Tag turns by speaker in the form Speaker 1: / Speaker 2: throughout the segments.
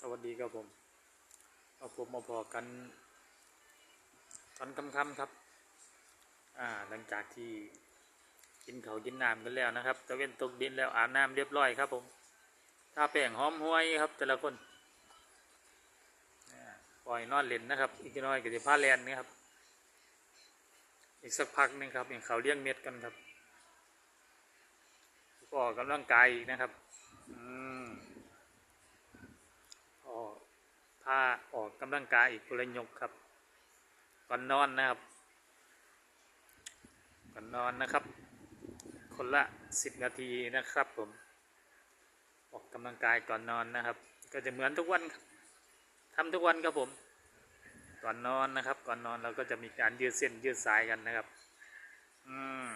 Speaker 1: สวัสดีครับผมเอาผมมาพอกัน ตอนค่ำๆครับ อ่า หลังจากที่กินเขากินน้ำกันแล้วนะครับตะเวนตกดินแล้วอาบน้ำเรียบร้อยครับผมทาแป้งหอมห้วยครับ แต่ละคนปล่อยนอนเล่นนะครับ อีกน้อยก็จะพาแลนนี่ครับ อีกสักพักนึงครับอย่างเขาเลี้ยงเม็ดกันครับก็ออกกำลังกายนะครับ อืม ออกผ้าออกกำลังกายอีกคนละยกครับ ก่อนนอนนะครับ ก่อนนอนนะครับ คนละสิบนาทีนะครับผม ออกกำลังกายก่อนนอนนะครับ ก็จะเหมือนทุกวันครับทำทุกวันครับผม ก่อนนอนนะครับ ก่อนนอนเราก็จะมีการยืดเส้นยืดสายกันนะครับ อืม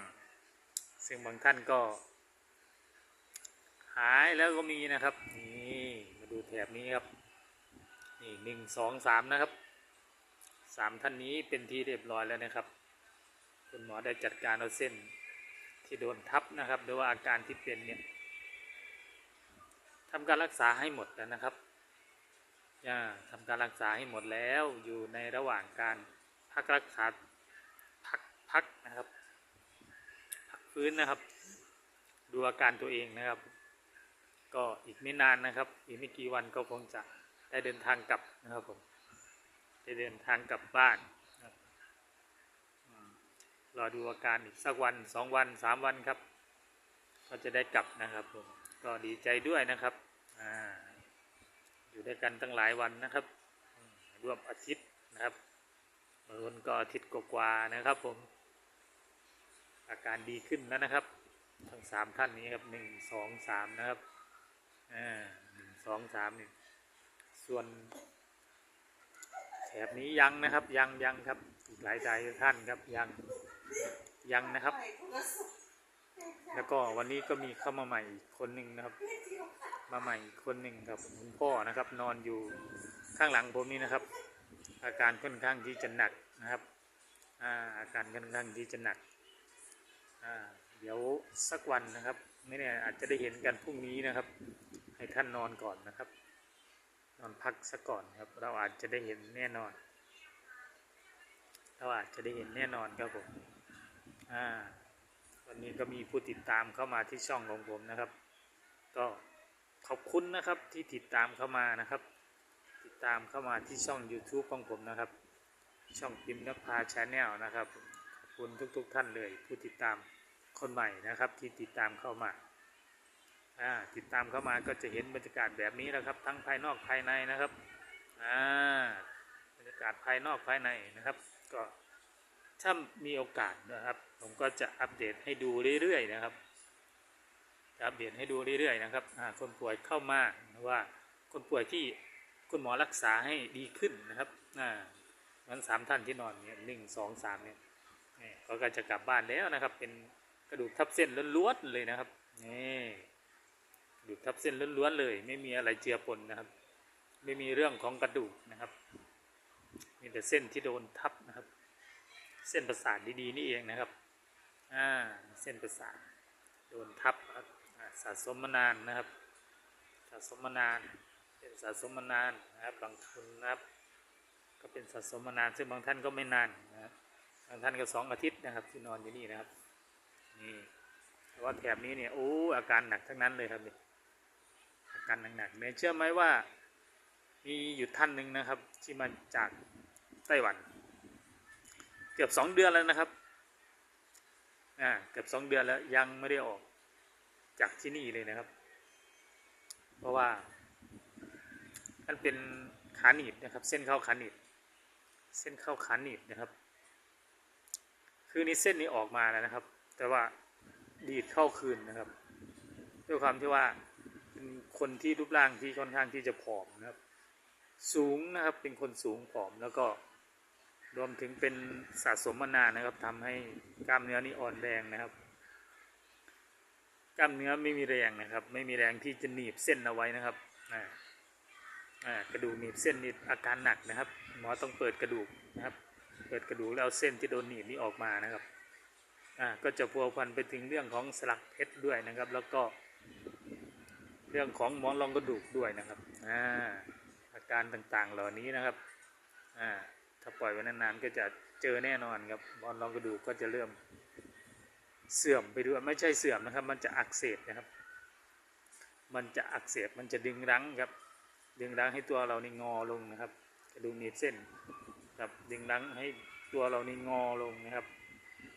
Speaker 1: ซึ่งบางท่านก็ หายแล้วก็มีนะครับ นี่มาดูแถบนี้ครับ นี่หนึ่งสองสามนะครับสามท่านนี้เป็นที่เรียบร้อยแล้วนะครับ คุณหมอได้จัดการเอาเส้นที่โดนทับนะครับหรือว่าอาการที่เป็นเนี่ยทำการรักษาให้หมดแล้วนะครับอ่าทำการรักษาให้หมดแล้วอยู่ในระหว่างการพักรักษาพักพักนะครับ พักฟื้นนะครับ ดูอาการตัวเองนะครับ ก็อีกไม่นานนะครับ อีกไม่กี่วันก็คงจะ ได้เดินทางกลับนะครับผมได้เดินทางกลับบ้านรอดูอาการอีกสักวันสองวันสามวันครับ ก็จะได้กลับนะครับผมก็ดีใจด้วยนะครับออยู่ด้วยกันตั้งหลายวันนะครับร่วมอาทิตย์นะครับบางคนก็อาทิตย์กว่านะครับผม อาการดีขึ้นแล้วนะครับ ทั้งสามท่านนี้ครับหนึ่งสองสามนะครับอ่าหนึ่งสองสามหนึ่ง ส่วนแถบนี้ยังนะครับยังยังครับอีกหลายใจท่านครับยังยังนะครับ แล้วก็วันนี้ก็มีเข้ามาใหม่อีกคนหนึ่งนะครับ มาใหม่อีกคนหนึ่งครับคุณพ่อนะครับ นอนอยู่ข้างหลังผมนี่นะครับ อาการค่อนข้างที่จะหนักนะครับอาอาการค่อนข้างที่จะหนักเดี๋ยวสักวันนะครับ ไม่แน่อาจจะได้เห็นกันพรุ่งนี้นะครับ ให้ท่านนอนก่อนนะครับ พักสักก่อนครับ เราอาจจะได้เห็นแน่นอน เราอาจจะได้เห็นแน่นอนครับผมอ่าวันนี้ก็มีผู้ติดตามเข้ามาที่ช่องของผมนะครับ ก็ขอบคุณนะครับที่ติดตามเข้ามานะครับ ติดตามเข้ามาที่ช่อง YouTube ของผมนะครับ ช่องพิมพ์นภาชาแนลนะครับขอบคุณทุกๆทท่านเลย ผู้ติดตามคนใหม่นะครับ ที่ติดตามเข้ามา ติดตามเข้ามาก็จะเห็นบรรยากาศแบบนี้นะครับ ทั้งภายนอกภายในนะครับบรรยากาศภายนอกภายในนะครับ ก็ถ้ามีโอกาสนะครับ ผมก็จะอัปเดตให้ดูเรื่อยๆนะครับอัปเดตให้ดูเรื่อยๆนะครับคนป่วยเข้ามาว่าคนป่วยที่คุณหมอรักษาให้ดีขึ้นนะครับอ่าเหมือนสามท่านที่นอนเนี่ยหนึ่งสองสามเนี่ยเขาก็จะกลับบ้านแล้วนะครับ เป็นกระดูกทับเส้นล้วนๆเลยนะครับนี่ กระดูกทับเส้นล้วนๆเลย ไม่มีอะไรเจือปนนะครับ ไม่มีเรื่องของกระดูกนะครับ มีแต่เส้นที่โดนทับนะครับ เส้นประสาทดีๆนี่เองนะครับอ่าเส้นประสาทโดนทับครับสะสมมานานนะครับ สะสมมานานเป็นสะสมมานานนะครับบางคนนะครับ ก็เป็นสะสมมานานซึ่งบางท่านก็ไม่นานนะครับบางท่านก็สองอาทิตย์นะครับที่นอนอยู่นี่นะครับนี่แต่ว่าแถบนี้เนี่ยโอ้อาการหนักทั้งนั้นเลยครับเนี่ย การหนักๆเนี่ยเชื่อไหมว่ามีอยู่ท่านหนึ่งนะครับ ที่มาจากไต้หวัน เกือบสองเดือนแล้วนะครับอ่าเกือบสองเดือนแล้วยังไม่ได้ออกจากที่นี่เลยนะครับ เพราะว่ามันเป็นขาหนีบนะครับ เส้นเข้าขาหนีบเส้นเข้าขาหนีบนะครับ คือนี่เส้นนี้ออกมาแล้วนะครับ แต่ว่าดีดเข้าคืนนะครับ ด้วยความที่ว่า เป็นคนที่รูปร่างที่ค่อนข้างที่จะผอมนะครับ สูงนะครับเป็นคนสูงผอมแล้วก็รวมถึงเป็นสะสมมานานนะครับทำให้กล้ามเนื้อนี่อ่อนแรงนะครับ กล้ามเนื้อไม่มีแรงนะครับ ไม่มีแรงที่จะหนีบเส้นเอาไว้นะครับอ่าอ่ากระดูกหนีบเส้นนี่อาการหนักนะครับหมอต้องเปิดกระดูกนะครับ เปิดกระดูกแล้วเอาเส้นที่โดนหนีบนี่ออกมานะครับอ่าก็จะพัวพันไปถึงเรื่องของสลักเพชรด้วยนะครับ แล้วก็ เรื่องของหมอนรองกระดูกด้วยนะครับอ่าการต่างๆเหล่านี้นะครับอ่าถ้าปล่อยไว้นานๆก็จะเจอแน่นอนครับบอลรองกระดูกก็จะเริ่มเสื่อมไปด้วยไม่ใช่เสื่อมนะครับ มันจะอักเสบนะครับ มันจะอักเสบมันจะดึงรั้งครับ ดึงรั้งให้ตัวเรานี่งอลงนะครับกระดูกหนีบเส้นครับดึงรั้งให้ตัวเรานี่งอลงนะครับ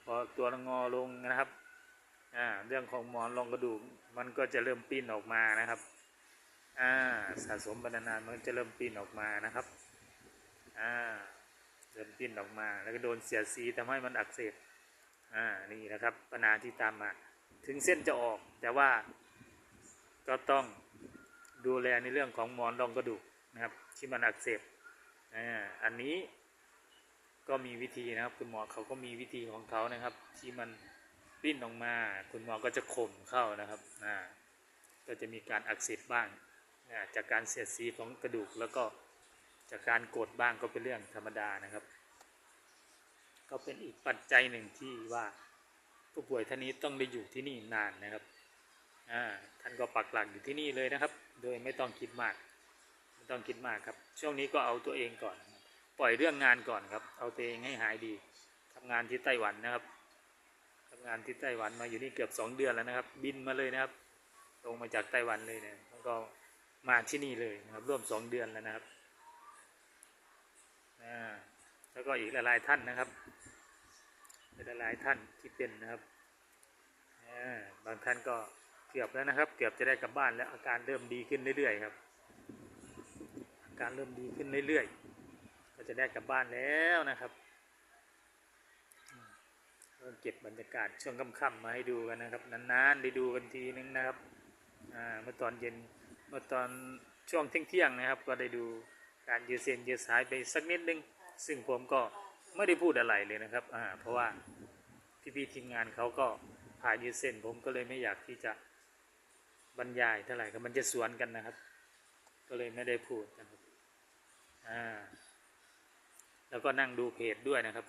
Speaker 1: พอตัวเรางอลงนะครับ อ่าเรื่องของหมอนรองกระดูกมันก็จะเริ่มปิ้นออกมานะครับอ่าสะสมไปนานๆมันจะเริ่มปิ้นออกมานะครับอ่าเริ่มปิ้นออกมา แล้วก็โดนเสียดสีทำให้มันอักเสบอ่านี่นะครับปัญหาที่ตามมา ถึงเส้นจะออกแต่ว่าก็ต้องดูแลในเรื่องของหมอนรองกระดูกนะครับที่มันอักเสบอ่าอันนี้ก็มีวิธีนะครับคุณหมอเขาก็มีวิธีของเขานะครับที่มัน ปิ้นออกมา คุณหมอก็จะข่มเข้านะครับอ่าก็จะมีการอักเสบบ้างจากการเสียดสีของกระดูกแล้วก็จากการกดบ้างก็เป็นเรื่องธรรมดานะครับ ก็เป็นอีกปัจจัยหนึ่งที่ว่าผู้ป่วยท่านนี้ต้องได้อยู่ที่นี่นานนะครับท่านก็ปักหลักอยู่ที่นี่เลยนะครับ โดยไม่ต้องคิดมากไม่ต้องคิดมากครับ ช่วงนี้ก็เอาตัวเองก่อน ปล่อยเรื่องงานก่อนครับ เอาตัวเองให้หายดีทำงานที่ไต้หวันนะครับ งานที่ไต้หวันมาอยู่นี่เกือบสองเดือนแล้วนะครับ บินมาเลยนะครับ ลงมาจากไต้หวันเลยเนี่ยแล้วก็มาที่นี่เลยนะครับร่วมสองเดือนแล้วนะครับอ่าแล้วก็อีกหลายๆท่านนะครับหลายๆท่านที่เป็นนะครับบางท่านก็เกือบแล้วนะครับ เกือบจะได้กลับบ้านแล้วอาการเริ่มดีขึ้นเรื่อยๆครับอาการเริ่มดีขึ้นเรื่อยๆก็จะได้กลับบ้านแล้วนะครับ เก็บบรรยากาศช่วงค่ำๆมาให้ดูกันนะครับ นานๆได้ดูกันทีนึงนะครับอ่าเมื่อตอนเย็นเมื่อตอนช่วงเที่ยงๆนะครับ ก็ได้ดูการยืดเส้นยืดสายไปสักนิดนึง ซึ่งผมก็ไม่ได้พูดอะไรเลยนะครับเพราะว่าพี่ๆทีมงานเขาก็ผ่ายืดเส้นผมก็เลยไม่อยากที่จะบรรยายเท่าไหร่ครับมันจะสวนกันนะครับ ก็เลยไม่ได้พูดนะครับอ่าแล้วก็นั่งดูเพจด้วยนะครับ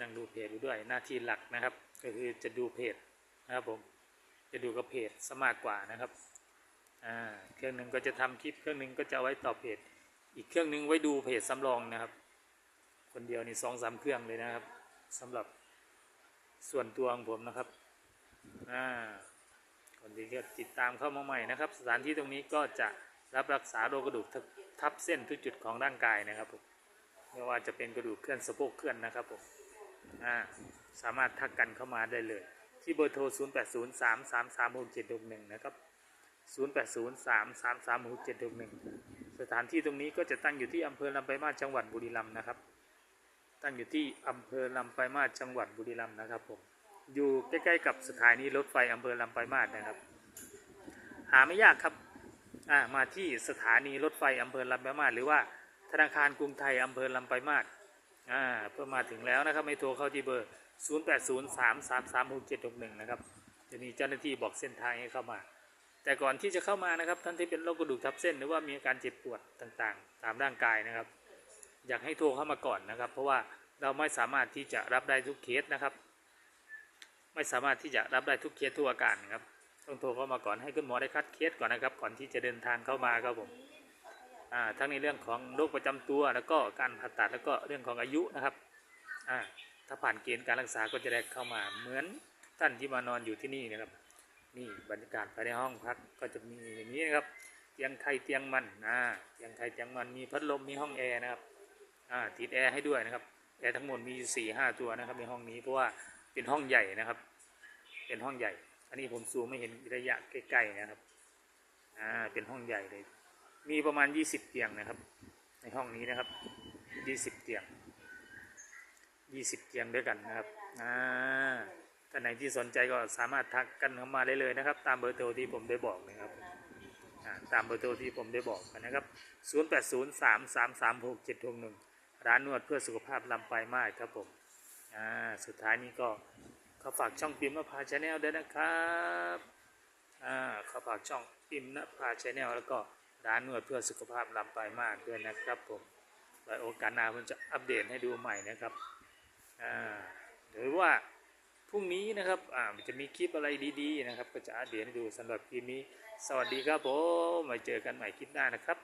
Speaker 1: นั่งดูเพจด้วยหน้าที่หลักนะครับ ก็คือจะดูเพจนะครับผมจะดูกับเพจซะมากกว่านะครับอ่าเครื่องหนึ่งก็จะทำคลิปเครื่องหนึ่งก็จะไว้ตอบเพจ อีกเครื่องหนึ่งไว้ดูเพจสำรองนะครับ คนเดียวนี่สองสามเครื่องเลยนะครับสำหรับส่วนตัวของผมนะครับอ่าคนที่ก็ติดตามเข้ามาใหม่นะครับ สถานที่ตรงนี้ก็จะรับรักษาโรคกระดูกทับเส้นทุกจุดของร่างกายนะครับผมไม่ว่าจะเป็นกระดูกเคลื่อนสะโพกเคลื่อนนะครับผม สามารถทักกันเข้ามาได้เลย ที่เบอร์โทร 0 8 0 3 3 3 6 7 6 1 นะครับ 0 8 0 3 3 3 6 7 6 1 สถานที่ตรงนี้ก็จะตั้งอยู่ที่อำเภอลำปมาจังหวัดบุรีรัมย์นะครับ ตั้งอยู่ที่อำเภอลำปมาจังหวัดบุรีรัมย์นะครับผมอยู่ใกล้ๆกับสถานีรถไฟอำเภอลำปมาสนะครับ หาไม่ยากครับมาที่สถานีรถไฟอำเภอลำปมาสหรือว่าธนาคารกรุงไทยอำเภอลำปมาส อ่าเพื่อมาถึงแล้วนะครับไม่โทรเข้าที่เบอร์ 0803336761 นะครับจะมีเจ้าหน้าที่บอกเส้นทางให้เข้ามา แต่ก่อนที่จะเข้ามานะครับ ท่านที่เป็นโรคกระดูกทับเส้นหรือว่ามีอาการเจ็บปวดต่างๆ ตามร่างกายนะครับ อยากให้โทรเข้ามาก่อนนะครับ เพราะว่าเราไม่สามารถที่จะรับได้ทุกเคสนะครับ ไม่สามารถที่จะรับได้ทุกเคสทุกอาการครับต้องโทรเข้ามาก่อนให้คุณหมอได้คัดเคสก่อนนะครับ ก่อนที่จะเดินทางเข้ามาครับผม ทั้งในเรื่องของโรคประจำตัว แล้วก็การผ่าตัดแล้วก็เรื่องของอายุนะครับถ้าผ่านเกณฑ์การรักษาก็จะได้เข้ามาเหมือนท่านที่มานอนอยู่ที่นี่นะครับ นี่บรรยากาศภายในห้องพักก็จะมีอย่างนี้นะครับเตียงไทยเตียงมันอ่าเตียงไทยเตียงมันมีพัดลมมีห้องแอร์นะครับอ่าติดแอร์ให้ด้วยนะครับแอร์ทั้งหมดมีสี่ห้าตัวนะครับในห้องนี้เพราะว่าเป็นห้องใหญ่นะครับ เป็นห้องใหญ่ อันนี้ผมซูมไม่เห็นระยะใกล้ๆนะครับอ่าเป็นห้องใหญ่เลย มีประมาณ 20 เตียงนะครับ ในห้องนี้นะครับ 20 เตียง 20 เตียงด้วยกันนะครับอ่าท่านไหนที่สนใจก็สามารถทักกันเข้ามาได้เลยนะครับ ตามเบอร์โทรที่ผมได้บอกนะครับอ่าตามเบอร์โทรที่ผมได้บอกกันนะครับ 0803336761 ร้านนวดเพื่อสุขภาพลำปลายมาครับผมอ่าสุดท้ายนี้ก็ขอฝากช่องพิมพ์นภาชาแนลด้วยนะครับอ่าขอฝากช่องพิมพ์นภาชาแนลแล้วก็ ร้านนวดเพื่อสุขภาพลำปลายมากด้วยนะครับผมไว้โอกาสหน้าผมจะอัปเดตให้ดูใหม่นะครับหรือว่าพรุ่งนี้นะครับจะมีคลิปอะไรดีๆนะครับ ก็จะอัปเดตให้ดูสำหรับคลิปนี้ สวัสดีครับผมมาเจอกันใหม่คลิปหน้านะครับ